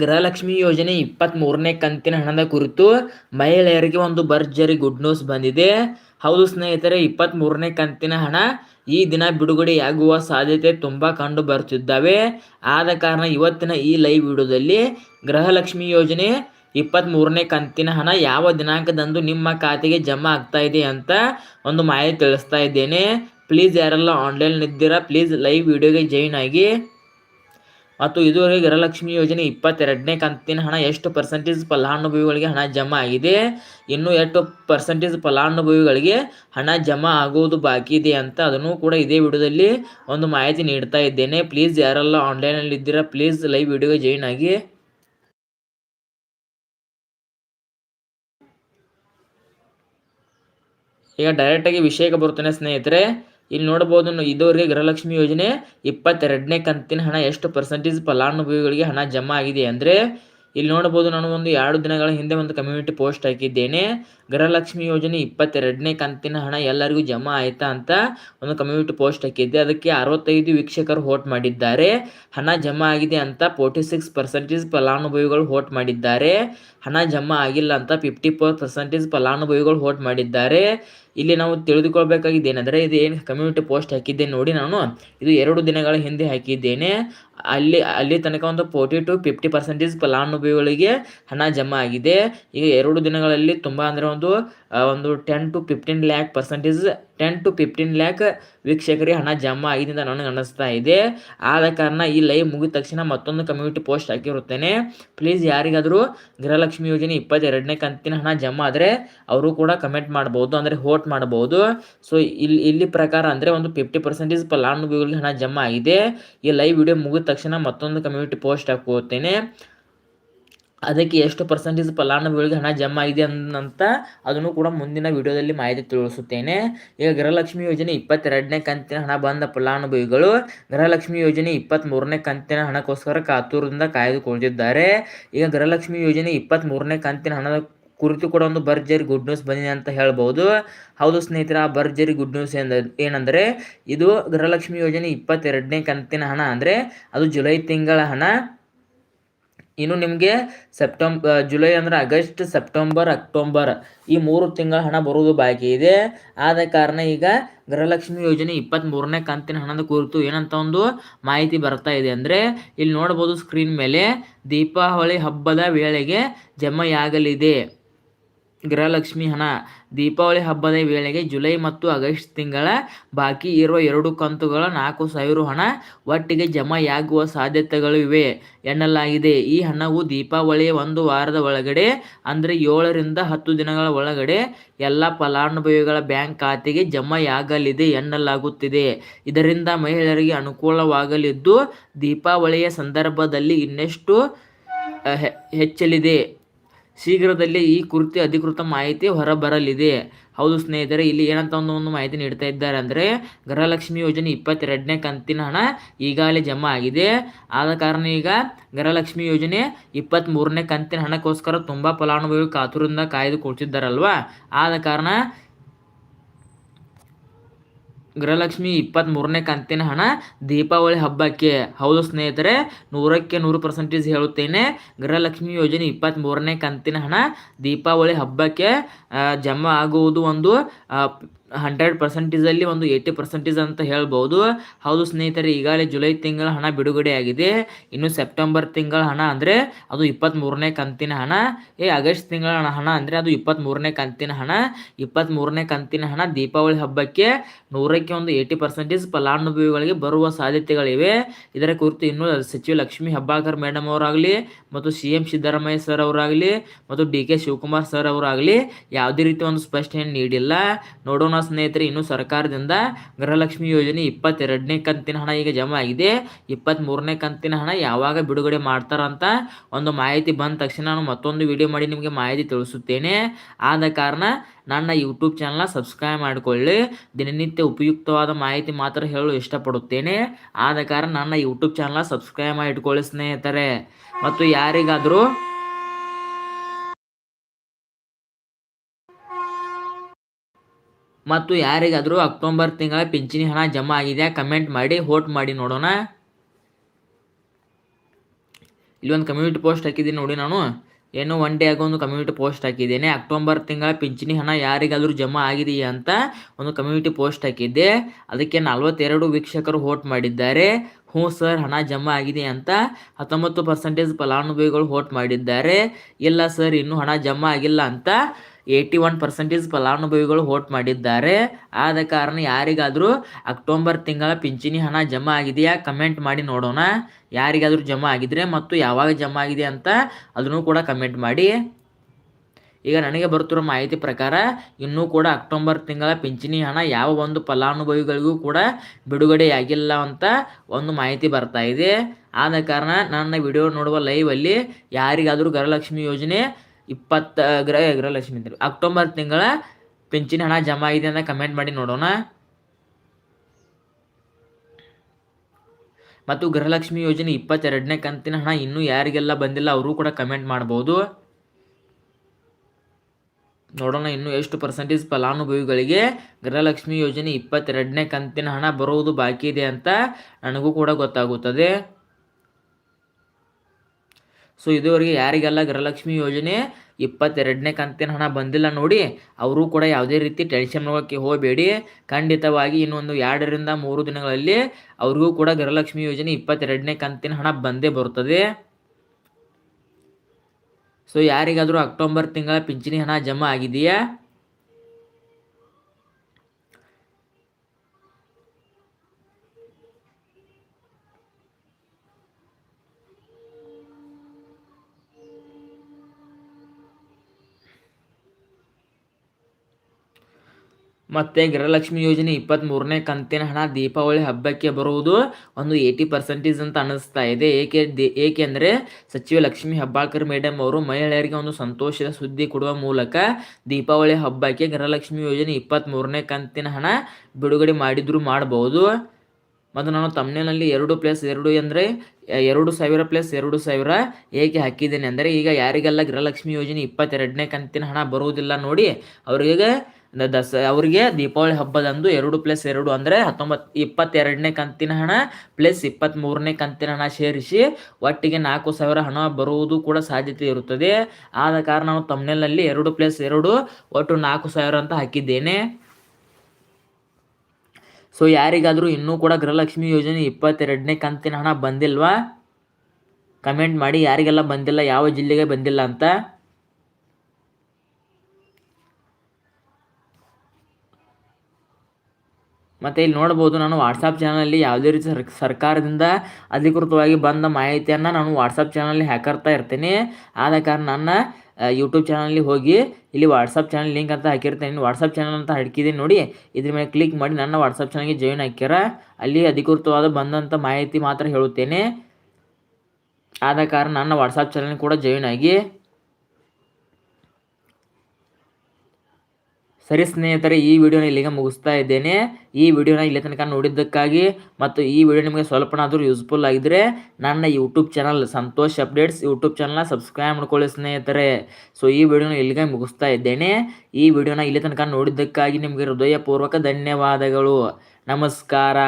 ಗೃಹಲಕ್ಷ್ಮಿ ಯೋಜನೆ ಇಪ್ಪತ್ತ್ ಮೂರನೇ ಕಂತಿನ ಹಣದ ಕುರಿತು ಮಹಿಳೆಯರಿಗೆ ಒಂದು ಭರ್ಜರಿ ಗುಡ್ ನ್ಯೂಸ್ ಬಂದಿದೆ. ಹೌದು ಸ್ನೇಹಿತರೆ ಇಪ್ಪತ್ತ್ ಮೂರನೇ ಕಂತಿನ ಹಣ ಈ ದಿನ ಬಿಡುಗಡೆಯಾಗುವ ಸಾಧ್ಯತೆ ತುಂಬ ಕಂಡು ಬರುತ್ತಿದ್ದಾವೆ ಆದ ಕಾರಣ ಇವತ್ತಿನ ಈ ಲೈವ್ ವಿಡಿಯೋದಲ್ಲಿ ಗೃಹಲಕ್ಷ್ಮಿ ಯೋಜನೆ ಇಪ್ಪತ್ತ್ ಮೂರನೇ ಕಂತಿನ ಹಣ ಯಾವ ದಿನಾಂಕದಂದು ನಿಮ್ಮ ಖಾತೆಗೆ ಜಮಾ ಆಗ್ತಾ ಇದೆ ಅಂತ ಒಂದು ಮಾಹಿತಿ ತಿಳಿಸ್ತಾ ಇದ್ದೇನೆ. ಪ್ಲೀಸ್ ಯಾರೆಲ್ಲ ಆನ್ಲೈನ್ ಇದ್ದೀರಾ ಪ್ಲೀಸ್ ಲೈವ್ ವಿಡಿಯೋಗೆ ಜಾಯಿನ್ ಆಗಿ. ಮತ್ತು ಇದುವರೆಗೆ ಗೃಹಲಕ್ಷ್ಮಿ ಯೋಜನೆ ಇಪ್ಪತ್ತೆರಡನೇ ಕಂತಿನ ಹಣ ಎಷ್ಟು ಪರ್ಸೆಂಟೇಜ್ ಫಲಾನುಭವಿಗಳಿಗೆ ಹಣ ಜಮಾ ಆಗಿದೆ? ಇನ್ನು ಎಷ್ಟು ಪರ್ಸೆಂಟೇಜ್ ಫಲಾನುಭವಿಗಳಿಗೆ ಹಣ ಜಮಾ ಆಗುವುದು ಬಾಕಿ ಇದೆ ಅಂತ ಅದನ್ನು ಕೂಡ ಇದೇ ವಿಡಿಯೋದಲ್ಲಿ ಒಂದು ಮಾಹಿತಿ ನೀಡ್ತಾ ಇದ್ದೇನೆ. ಪ್ಲೀಸ್ ಯಾರೆಲ್ಲ ಆನ್ಲೈನಲ್ಲಿ ಇದ್ದೀರಾ ಪ್ಲೀಸ್ ಲೈವ್ ವಿಡಿಯೋಗೆ ಜಾಯಿನ್ ಆಗಿ. ಈಗ ಡೈರೆಕ್ಟಾಗಿ ವಿಷಯಕ್ಕೆ ಬರುತ್ತೇನೆ ಸ್ನೇಹಿತರೆ. ಇಲ್ಲಿ ನೋಡಬಹುದು ಇದುವರೆಗೆ ಗೃಹಲಕ್ಷ್ಮಿ ಯೋಜನೆ ಇಪ್ಪತ್ತೆರಡನೇ ಕಂತಿನ ಹಣ ಎಷ್ಟು ಪರ್ಸೆಂಟೇಜ್ ಫಲಾನುಭವಿಗಳಿಗೆ ಹಣ ಜಮಾ ಆಗಿದೆ ಅಂದರೆ ಇಲ್ಲಿ ನೋಡಬಹುದು ನಾನು ಒಂದು ಎರಡು ದಿನಗಳ ಹಿಂದೆ ಒಂದು ಕಮ್ಯುನಿಟಿ ಪೋಸ್ಟ್ ಹಾಕಿದ್ದೇನೆ. ಗೃಹಲಕ್ಷ್ಮಿ ಯೋಜನೆ ಇಪ್ಪತ್ತೆರಡನೇ ಕಂತಿನ ಹಣ ಎಲ್ಲರಿಗೂ ಜಮಾ ಆಯ್ತಾ ಅಂತ ಒಂದು ಕಮ್ಯುನಿಟಿ ಪೋಸ್ಟ್ ಹಾಕಿದ್ದೆ. ಅದಕ್ಕೆ ಅರವತ್ತೈದು ವೀಕ್ಷಕರು ಹೋಟ್ ಮಾಡಿದ್ದಾರೆ. ಹಣ ಜಮಾ ಆಗಿದೆ ಅಂತ ಫೋರ್ಟಿ ಸಿಕ್ಸ್ ಪರ್ಸೆಂಟೇಜ್ ಫಲಾನುಭವಿಗಳು ಹೋಟ್ ಮಾಡಿದ್ದಾರೆ. ಹಣ ಜಮಾ ಆಗಿಲ್ಲ ಅಂತ ಫಿಫ್ಟಿ ಫೋರ್ ಪರ್ಸೆಂಟೇಜ್ ಫಲಾನುಭವಿಗಳು ಹೋಟ್ ಮಾಡಿದ್ದಾರೆ. ಇಲ್ಲಿ ನಾವು ತಿಳಿದುಕೊಳ್ಬೇಕಾಗಿದ್ದೇನೆಂದರೆ, ಇದು ಏನು ಕಮ್ಯುನಿಟಿ ಪೋಸ್ಟ್ ಹಾಕಿದ್ದೆ ನೋಡಿ ನಾನು. ಇದು ಎರಡು ದಿನಗಳ ಹಿಂದೆ ಹಾಕಿದ್ದೇನೆ. ಅಲ್ಲಿ ಅಲ್ಲಿ ತನಕ ಒಂದು ಫೋರ್ಟಿ ಟು ಫಿಫ್ಟಿ ಪರ್ಸೆಂಟೇಜ್ ಫಲಾನುಭವಿಗಳಿಗೆ ಹಣ ಜಮಾ ಆಗಿದೆ. ಈಗ ಎರಡು ದಿನಗಳಲ್ಲಿ ತುಂಬ ಅಂದರೆ ಒಂದು ಒಂದು ten to fifteen lakh percentage ten to fifteen lakh ವೀಕ್ಷಕರಿಗೆ ಹಣ ಜಮಾ ಆಗಿದೆ ಅಂತ ನನಗೆ ಅನ್ನಿಸ್ತಾ ಇದೆ. ಆದ ಕಾರಣ ಈ ಲೈವ್ ಮುಗಿದ ತಕ್ಷಣ ಮತ್ತೊಂದು ಕಮ್ಯುನಿಟಿ ಪೋಸ್ಟ್ ಹಾಕಿರುತ್ತೇನೆ. ಪ್ಲೀಸ್ ಯಾರಿಗಾದರೂ ಗೃಹಲಕ್ಷ್ಮಿ ಯೋಜನೆ ಇಪ್ಪತ್ತೆರಡನೇ ಕಂತಿನ ಹಣ ಜಮಾ ಆದರೆ ಅವರು ಕೂಡ ಕಮೆಂಟ್ ಮಾಡ್ಬೋದು, ಅಂದರೆ ಹೋಟ್ ಮಾಡ್ಬೋದು. ಸೊ ಇಲ್ಲಿ ಇಲ್ಲಿ ಪ್ರಕಾರ ಅಂದರೆ ಒಂದು ಫಿಫ್ಟಿ ಪರ್ಸೆಂಟೇಜ್ ಫಲಾನುಭವಿಗಳಿಗೆ ಹಣ ಜಮಾ ಆಗಿದೆ. ಈ ಲೈವ್ ವಿಡಿಯೋ ಮುಗಿದ ತಕ್ಷಣ ಮತ್ತೊಂದು ಕಮ್ಯುನಿಟಿ ಪೋಸ್ಟ್ ಹಾಕೋತೇನೆ ಅದಕ್ಕೆ ಎಷ್ಟು ಪರ್ಸೆಂಟೇಜ್ ಫಲಾನುಭವಿಗಳಿಗೆ ಹಣ ಜಮಾ ಇದೆ ಅಂತ ಅದನ್ನು ಕೂಡ ಮುಂದಿನ ವಿಡಿಯೋದಲ್ಲಿ ಮಾಹಿತಿ ತಿಳಿಸುತ್ತೇನೆ. ಈಗ ಗೃಹಲಕ್ಷ್ಮಿ ಯೋಜನೆ ಇಪ್ಪತ್ತೆರಡನೇ ಕಂತಿನ ಹಣ ಬಂದ ಫಲಾನುಭವಿಗಳು ಗೃಹಲಕ್ಷ್ಮಿ ಯೋಜನೆ ಇಪ್ಪತ್ತ್ಮೂರನೇ ಕಂತಿನ ಹಣಕ್ಕೋಸ್ಕರ ಕಾತುರದಿಂದ ಕಾಯ್ದುಕೊಂಡಿದ್ದಾರೆ ಈಗ ಗೃಹಲಕ್ಷ್ಮಿ ಯೋಜನೆ ಇಪ್ಪತ್ತ್ಮೂರನೇ ಕಂತಿನ ಹಣದ ಕುರಿತು ಕೂಡ ಒಂದು ಭರ್ಜರಿ ಗುಡ್ ನ್ಯೂಸ್ ಬಂದಿದೆ ಅಂತ ಹೇಳ್ಬೋದು. ಹೌದು ಸ್ನೇಹಿತರ, ಆ ಭರ್ಜರಿ ಗುಡ್ ನ್ಯೂಸ್ ಎಂದ, ಏನಂದರೆ ಇದು ಗೃಹಲಕ್ಷ್ಮಿ ಯೋಜನೆ ಇಪ್ಪತ್ತೆರಡನೇ ಕಂತಿನ ಹಣ ಅಂದರೆ ಅದು ಜುಲೈ ತಿಂಗಳ ಹಣ. ಇನ್ನು ನಿಮಗೆ ಸೆಪ್ಟೆಂಬ ಜುಲೈ ಅಂದರೆ ಆಗಸ್ಟ್, ಸೆಪ್ಟೆಂಬರ್, ಅಕ್ಟೋಬರ್ ಈ ಮೂರು ತಿಂಗಳ ಹಣ ಬರುವುದು ಬಾಕಿ ಇದೆ. ಆದ ಕಾರಣ ಈಗ ಗೃಹಲಕ್ಷ್ಮಿ ಯೋಜನೆ ಇಪ್ಪತ್ತ್ಮೂರನೇ ಕಂತಿನ ಹಣದ ಕುರಿತು ಏನಂತ ಒಂದು ಮಾಹಿತಿ ಬರ್ತಾ ಇದೆ ಅಂದರೆ ಇಲ್ಲಿ ನೋಡ್ಬೋದು ಸ್ಕ್ರೀನ್ ಮೇಲೆ ದೀಪಾವಳಿ ಹಬ್ಬದ ವೇಳೆಗೆ ಜಮೆಯಾಗಲಿದೆ. ಗೃಹಲಕ್ಷ್ಮಿ ಹಣ. ದೀಪಾವಳಿ ಹಬ್ಬದ ವೇಳೆಗೆ ಜುಲೈ ಮತ್ತು ಆಗಸ್ಟ್ ತಿಂಗಳ ಬಾಕಿ ಇರುವ ಎರಡು ಕಂತುಗಳ ನಾಲ್ಕು ಸಾವಿರ ಹಣ ಒಟ್ಟಿಗೆ ಜಮೆಯಾಗುವ ಸಾಧ್ಯತೆಗಳು ಇವೆ ಎನ್ನಲಾಗಿದೆ. ಈ ಹಣವು ದೀಪಾವಳಿಯ ಒಂದು ವಾರದ ಒಳಗಡೆ, ಅಂದರೆ ಏಳರಿಂದ ಹತ್ತು ದಿನಗಳ ಒಳಗಡೆ ಎಲ್ಲ ಫಲಾನುಭವಿಗಳ ಬ್ಯಾಂಕ್ ಖಾತೆಗೆ ಜಮೆಯಾಗಲಿದೆ ಎನ್ನಲಾಗುತ್ತಿದೆ. ಇದರಿಂದ ಮಹಿಳೆಯರಿಗೆ ಅನುಕೂಲವಾಗಲಿದ್ದು ದೀಪಾವಳಿಯ ಸಂದರ್ಭದಲ್ಲಿ ಇನ್ನೆಷ್ಟು ಹೆಚ್ಚಲಿದೆ. ಶೀಘ್ರದಲ್ಲೇ ಈ ಕುರಿತು ಅಧಿಕೃತ ಮಾಹಿತಿ ಹೊರಬರಲಿದೆ. ಹೌದು ಸ್ನೇಹಿತರೆ, ಇಲ್ಲಿ ಏನಂತ ಒಂದು ಒಂದು ಮಾಹಿತಿ ನೀಡ್ತಾ ಇದ್ದಾರೆ ಅಂದರೆ, ಗೃಹಲಕ್ಷ್ಮಿ ಯೋಜನೆ ಇಪ್ಪತ್ತೆರಡನೇ ಕಂತಿನ ಹಣ ಈಗಾಗಲೇ ಜಮಾ ಆಗಿದೆ. ಆದ ಕಾರಣ ಈಗ ಗೃಹಲಕ್ಷ್ಮಿ ಯೋಜನೆ ಇಪ್ಪತ್ತ್ಮೂರನೇ ಕಂತಿನ ಹಣಕ್ಕೋಸ್ಕರ ತುಂಬ ಫಲಾನುಭವಿಗಳು ಕಾತುರದಿಂದ ಕಾಯ್ದು ಕೂತಿದ್ದಾರಲ್ವ? ಆದ ಕಾರಣ ಗೃಹಲಕ್ಷ್ಮಿ ಇಪ್ಪತ್ತ್ಮೂರನೇ ಕಂತಿನ ಹಣ ದೀಪಾವಳಿ ಹಬ್ಬಕ್ಕೆ. ಹೌದು ಸ್ನೇಹಿತರೆ, ನೂರಕ್ಕೆ ನೂರು ಪರ್ಸೆಂಟೇಜ್ ಹೇಳುತ್ತೇನೆ. ಗೃಹಲಕ್ಷ್ಮಿ ಯೋಜನೆ ಇಪ್ಪತ್ತ್ಮೂರನೇ ಕಂತಿನ ಹಣ ದೀಪಾವಳಿ ಹಬ್ಬಕ್ಕೆ ಜಮಾ ಆಗುವುದು ಒಂದು ಹಂಡ್ರೆಡ್ ಪರ್ಸೆಂಟೇಜಲ್ಲಿ ಒಂದು ಏಯ್ಟಿ ಪರ್ಸೆಂಟೇಜ್ ಅಂತ ಹೇಳ್ಬೋದು. ಹೌದು ಸ್ನೇಹಿತರೆ, ಈಗಾಗಲೇ ಜುಲೈ ತಿಂಗಳ ಹಣ ಬಿಡುಗಡೆ ಆಗಿದೆ. ಇನ್ನು ಸೆಪ್ಟೆಂಬರ್ ತಿಂಗಳ ಹಣ ಅಂದರೆ ಅದು ಇಪ್ಪತ್ತ್ಮೂರನೇ ಕಂತಿನ ಹಣ. ಏ, ಆಗಸ್ಟ್ ತಿಂಗಳ ಹಣ ಅಂದರೆ ಅದು ಇಪ್ಪತ್ತ್ಮೂರನೇ ಕಂತಿನ ಹಣ. ಇಪ್ಪತ್ತ್ಮೂರನೇ ಕಂತಿನ ಹಣ ದೀಪಾವಳಿ ಹಬ್ಬಕ್ಕೆ ನೂರಕ್ಕೆ ಒಂದು ಏಯ್ಟಿ ಪರ್ಸೆಂಟೇಜ್ ಫಲಾನುಭವಿಗಳಿಗೆ ಬರುವ ಸಾಧ್ಯತೆಗಳಿವೆ. ಇದರ ಕುರಿತು ಇನ್ನೂ ಸಚಿವ ಲಕ್ಷ್ಮೀ ಹಬ್ಬಾಕರ್ ಮೇಡಮ್ ಅವರಾಗಲಿ ಮತ್ತು ಸಿ ಎಂ ಸಿದ್ದರಾಮಯ್ಯ ಸರ್ ಅವರಾಗಲಿ ಮತ್ತು ಡಿ ಕೆ ಶಿವಕುಮಾರ್ ಸರ್ ಅವರಾಗಲಿ ಯಾವುದೇ ರೀತಿ ಒಂದು ಸ್ಪಷ್ಟನೆ ನೀಡಿಲ್ಲ. ನೋಡೋಣ ಸ್ನೇಹಿತರೆ, ಇನ್ನು ಸರ್ಕಾರದಿಂದ ಗೃಹಲಕ್ಷ್ಮಿ ಯೋಜನೆ ಇಪ್ಪತ್ತೆರಡನೇ ಕಂತಿನ ಹಣ ಈಗ ಜಮಾ ಆಗಿದೆ. ಇಪ್ಪತ್ತ್ಮೂರನೇ ಕಂತಿನ ಹಣ ಯಾವಾಗ ಬಿಡುಗಡೆ ಮಾಡ್ತಾರಂತ ಒಂದು ಮಾಹಿತಿ ಬಂದ ತಕ್ಷಣ ನಾನು ಮತ್ತೊಂದು ವಿಡಿಯೋ ಮಾಡಿ ನಿಮಗೆ ಮಾಹಿತಿ ತಿಳಿಸುತ್ತೇನೆ. ಆದ ಕಾರಣ ನನ್ನ ಯೂಟ್ಯೂಬ್ ಚಾನಲ್ನ ಸಬ್ಸ್ಕ್ರೈಬ್ ಮಾಡಿಕೊಳ್ಳಿ. ದಿನನಿತ್ಯ ಉಪಯುಕ್ತವಾದ ಮಾಹಿತಿ ಮಾತ್ರ ಹೇಳಲು ಇಷ್ಟಪಡುತ್ತೇನೆ. ಆದ ಕಾರಣ ನನ್ನ ಯೂಟ್ಯೂಬ್ ಚಾನಲ್ನ ಸಬ್ಸ್ಕ್ರೈಬ್ ಮಾಡಿಟ್ಕೊಳ್ಳಿ ಸ್ನೇಹಿತರೆ. ಮತ್ತು ಯಾರಿಗಾದರೂ ಮತ್ತು ಯಾರಿಗಾದರೂ ಅಕ್ಟೋಬರ್ ತಿಂಗಳ ಪಿಂಚಣಿ ಹಣ ಜಮಾ ಆಗಿದೆ ಕಮೆಂಟ್ ಮಾಡಿ ಹೋಟ್ ಮಾಡಿ ನೋಡೋಣ. ಇಲ್ಲಿ ಒಂದು ಕಮ್ಯುನಿಟಿ ಪೋಸ್ಟ್ ಹಾಕಿದ್ದೀನಿ ನೋಡಿ ನಾನು. ಏನು ಒನ್ ಡೇ ಆಗೋ ಒಂದು ಕಮ್ಯುನಿಟಿ ಪೋಸ್ಟ್ ಹಾಕಿದ್ದೇನೆ. ಅಕ್ಟೋಬರ್ ತಿಂಗಳ ಪಿಂಚಣಿ ಹಣ ಯಾರಿಗಾದರೂ ಜಮಾ ಆಗಿದೆಯಾ ಅಂತ ಒಂದು ಕಮ್ಯುನಿಟಿ ಪೋಸ್ಟ್ ಹಾಕಿದ್ದೆ. ಅದಕ್ಕೆ ನಲವತ್ತೆರಡು ವೀಕ್ಷಕರು ಹೋಟ್ ಮಾಡಿದ್ದಾರೆ. ಹ್ಞೂ ಸರ್, ಹಣ ಜಮಾ ಆಗಿದೆ ಅಂತ ಹತ್ತೊಂಬತ್ತು ಪರ್ಸೆಂಟೇಜ್ ಫಲಾನುಭವಿಗಳು ಹೋಟ್ ಮಾಡಿದ್ದಾರೆ. ಇಲ್ಲ ಸರ್, ಇನ್ನೂ ಹಣ ಜಮಾ ಆಗಿಲ್ಲ ಅಂತ ಏಯ್ಟಿ ಒನ್ ಪರ್ಸೆಂಟೇಜ್ ಫಲಾನುಭವಿಗಳು ವೋಟ್ ಮಾಡಿದ್ದಾರೆ. ಆದ ಕಾರಣ ಯಾರಿಗಾದರೂ ಅಕ್ಟೋಬರ್ ತಿಂಗಳ ಪಿಂಚಣಿ ಹಣ ಜಮಾ ಆಗಿದೆಯಾ? ಕಮೆಂಟ್ ಮಾಡಿ ನೋಡೋಣ. ಯಾರಿಗಾದರೂ ಜಮಾ ಆಗಿದ್ರೆ ಮತ್ತು ಯಾವಾಗ ಜಮಾ ಆಗಿದೆ ಅಂತ ಅದನ್ನು ಕೂಡ ಕಮೆಂಟ್ ಮಾಡಿ. ಈಗ ನನಗೆ ಬರುತ್ತಿರುವ ಮಾಹಿತಿ ಪ್ರಕಾರ ಇನ್ನೂ ಕೂಡ ಅಕ್ಟೋಬರ್ ತಿಂಗಳ ಪಿಂಚಣಿ ಹಣ ಯಾವ ಒಂದು ಫಲಾನುಭವಿಗಳಿಗೂ ಕೂಡ ಬಿಡುಗಡೆಯಾಗಿಲ್ಲ ಅಂತ ಒಂದು ಮಾಹಿತಿ ಬರ್ತಾ ಇದೆ. ಆದ ಕಾರಣ ನನ್ನ ವಿಡಿಯೋ ನೋಡುವ ಲೈವಲ್ಲಿ ಯಾರಿಗಾದರೂ ಗೃಹಲಕ್ಷ್ಮಿ ಯೋಜನೆ ಇಪ್ಪತ್ತ ಗೃಹ ಗೃಹಲಕ್ಷ್ಮಿ ಅಂತ ಅಕ್ಟೋಬರ್ ತಿಂಗಳ ಪಿಂಚಿನ ಹಣ ಜಮಾ ಇದೆ ಅಂತ ಕಮೆಂಟ್ ಮಾಡಿ ನೋಡೋಣ. ಮತ್ತು ಗೃಹಲಕ್ಷ್ಮಿ ಯೋಜನೆ ಇಪ್ಪತ್ತೆರಡನೇ ಕಂತಿನ ಹಣ ಇನ್ನೂ ಯಾರಿಗೆಲ್ಲ ಬಂದಿಲ್ಲ ಅವರು ಕೂಡ ಕಮೆಂಟ್ ಮಾಡ್ಬೋದು. ನೋಡೋಣ ಇನ್ನು ಎಷ್ಟು ಪರ್ಸೆಂಟೇಜ್ ಫಲಾನುಭವಿಗಳಿಗೆ ಗೃಹಲಕ್ಷ್ಮಿ ಯೋಜನೆ ಇಪ್ಪತ್ತೆರಡನೇ ಕಂತಿನ ಹಣ ಬರುವುದು ಬಾಕಿ ಇದೆ ಅಂತ ನನಗೂ ಕೂಡ ಗೊತ್ತಾಗುತ್ತದೆ. ಸೊ ಇದುವರೆಗೆ ಯಾರಿಗೆಲ್ಲ ಗೃಹಲಕ್ಷ್ಮಿ ಯೋಜನೆ ಇಪ್ಪತ್ತೆರಡನೇ ಕಂತಿನ ಹಣ ಬಂದಿಲ್ಲ ನೋಡಿ, ಅವರು ಕೂಡ ಯಾವುದೇ ರೀತಿ ಟೆನ್ಷನ್ ಹೋಗೋಕ್ಕೆ ಹೋಗಬೇಡಿ. ಖಂಡಿತವಾಗಿ ಇನ್ನೊಂದು ಎರಡರಿಂದ ಮೂರು ದಿನಗಳಲ್ಲಿ ಅವ್ರಿಗೂ ಕೂಡ ಗೃಹಲಕ್ಷ್ಮಿ ಯೋಜನೆ ಇಪ್ಪತ್ತೆರಡನೇ ಕಂತಿನ ಹಣ ಬಂದೇ ಬರುತ್ತದೆ. ಸೊ ಯಾರಿಗಾದರೂ ಅಕ್ಟೋಬರ್ ತಿಂಗಳ ಪಿಂಚಣಿ ಹಣ ಜಮಾ ಆಗಿದೆಯಾ? ಮತ್ತು ಗೃಹಲಕ್ಷ್ಮಿ ಯೋಜನೆ ಇಪ್ಪತ್ತ್ಮೂರನೇ ಕಂತಿನ ಹಣ ದೀಪಾವಳಿ ಹಬ್ಬಕ್ಕೆ ಬರುವುದು ಒಂದು ಏಯ್ಟಿ ಪರ್ಸೆಂಟೇಜ್ ಅಂತ ಅನ್ನಿಸ್ತಾ ಇದೆ. ಏಕೆ ಏಕೆಂದರೆ ಸಚಿವ ಲಕ್ಷ್ಮಿ ಹೆಬ್ಬಾಳ್ಕರ್ ಮೇಡಮ್ ಅವರು ಮಹಿಳೆಯರಿಗೆ ಒಂದು ಸಂತೋಷದ ಸುದ್ದಿ ಕೊಡುವ ಮೂಲಕ ದೀಪಾವಳಿ ಹಬ್ಬಕ್ಕೆ ಗೃಹಲಕ್ಷ್ಮಿ ಯೋಜನೆ ಇಪ್ಪತ್ತ್ಮೂರನೇ ಕಂತಿನ ಹಣ ಬಿಡುಗಡೆ ಮಾಡಿದರೂ ಮಾಡಬಹುದು ಮತ್ತು ನಾನು ತಮ್ಮನಲ್ಲಿ ಎರಡು ಪ್ಲಸ್ ಎರಡು ಅಂದರೆ, ಎರಡು ಸಾವಿರ ಪ್ಲಸ್ ಎರಡು ಸಾವಿರ ಏಕೆ ಹಾಕಿದ್ದೇನೆ ಅಂದರೆ ಈಗ ಯಾರಿಗೆಲ್ಲ ಗೃಹಲಕ್ಷ್ಮಿ ಯೋಜನೆ ಇಪ್ಪತ್ತೆರಡನೇ ಕಂತಿನ ಹಣ ಬರುವುದಿಲ್ಲ ನೋಡಿ ಅವರಿಗೆ ದಸ ಅವರಿಗೆ ದೀಪಾವಳಿ ಹಬ್ಬದಂದು ಎರಡು ಪ್ಲಸ್ ಎರಡು ಅಂದರೆ ಹತ್ತೊಂಬತ್ತು ಇಪ್ಪತ್ತೆರಡನೇ ಕಂತಿನ ಹಣ ಪ್ಲಸ್ ಇಪ್ಪತ್ತ್ಮೂರನೇ ಕಂತಿನ ಹಣ ಸೇರಿಸಿ ಒಟ್ಟಿಗೆ ನಾಲ್ಕು ಸಾವಿರ ಹಣ ಬರುವುದು ಕೂಡ ಸಾಧ್ಯತೆ ಇರುತ್ತದೆ. ಆದ ಕಾರಣ ನಾವು ತಮ್ಮನೆಯಲ್ಲಿ ಎರಡು ಪ್ಲಸ್ ಎರಡು ಒಟ್ಟು ನಾಲ್ಕು ಸಾವಿರ ಅಂತ ಹಾಕಿದ್ದೇನೆ. ಸೊ, ಯಾರಿಗಾದರೂ ಇನ್ನೂ ಕೂಡ ಗೃಹಲಕ್ಷ್ಮಿ ಯೋಜನೆ ಇಪ್ಪತ್ತೆರಡನೇ ಕಂತಿನ ಹಣ ಬಂದಿಲ್ವಾ? ಕಮೆಂಟ್ ಮಾಡಿ ಯಾರಿಗೆಲ್ಲ ಬಂದಿಲ್ಲ, ಯಾವ ಜಿಲ್ಲೆಗೆ ಬಂದಿಲ್ಲ ಅಂತ. ಮತ್ತು ಇಲ್ಲಿ ನೋಡ್ಬೋದು ನಾನು ವಾಟ್ಸಪ್ ಚಾನಲಲ್ಲಿ ಯಾವುದೇ ರೀತಿ ಸರ್, ಸರ್ಕಾರದಿಂದ ಅಧಿಕೃತವಾಗಿ ಬಂದ ಮಾಹಿತಿಯನ್ನು ನಾನು ವಾಟ್ಸಪ್ ಚಾನಲಲ್ಲಿ ಹಾಕರ್ತಾ ಇರ್ತೀನಿ. ಆದ ಕಾರಣ ನನ್ನ ಯೂಟ್ಯೂಬ್ ಚಾನಲಲ್ಲಿ ಹೋಗಿ ಇಲ್ಲಿ ವಾಟ್ಸಪ್ ಚಾನಲ್ ಲಿಂಕ್ ಅಂತ ಹಾಕಿರ್ತೇನೆ. ವಾಟ್ಸಪ್ ಚಾನಲ್ ಅಂತ ಹಾಕಿದ್ದೀನಿ ನೋಡಿ, ಇದ್ರ ಮೇಲೆ ಕ್ಲಿಕ್ ಮಾಡಿ ನನ್ನ ವಾಟ್ಸಪ್ ಚಾನಲ್ಗೆ ಜಾಯಿನ್ ಹಾಕ್ಯಾರ. ಅಲ್ಲಿ ಅಧಿಕೃತವಾದ ಬಂದಂಥ ಮಾಹಿತಿ ಮಾತ್ರ ಹೇಳುತ್ತೇನೆ. ಆದ ಕಾರಣ ನನ್ನ ವಾಟ್ಸಪ್ ಚಾನಲ್ ಕೂಡ ಜಾಯಿನ್ ಆಗಿ ಸರಿ ಸ್ನೇಹಿತರೆ, ಈ ವಿಡಿಯೋನ ಇಲ್ಲಿಗೆ ಮುಗಿಸ್ತಾ ಇದ್ದೇನೆ. ಈ ವಿಡಿಯೋನ ಇಲ್ಲಿ ತನಕ ನೋಡಿದ್ದಕ್ಕಾಗಿ ಮತ್ತು ಈ ವಿಡಿಯೋ ನಿಮಗೆ ಸ್ವಲ್ಪನಾದರೂ ಯೂಸ್ಫುಲ್ ಆಗಿದ್ದರೆ ನನ್ನ YouTube channel Santosh updates YouTube ಚಾನಲ್ನ ಸಬ್ಸ್ಕ್ರೈಬ್ ಮಾಡ್ಕೊಳ್ಳಿ ಸ್ನೇಹಿತರೆ. ಸೊ ಈ ವಿಡಿಯೋನ ಇಲ್ಲಿಗೆ ಮುಗಿಸ್ತಾ ಇದ್ದೇನೆ. ಈ ವಿಡಿಯೋನ ಇಲ್ಲಿ ತನಕ ನೋಡಿದ್ದಕ್ಕಾಗಿ ನಿಮಗೆ ಹೃದಯಪೂರ್ವಕ ಧನ್ಯವಾದಗಳು. ನಮಸ್ಕಾರ.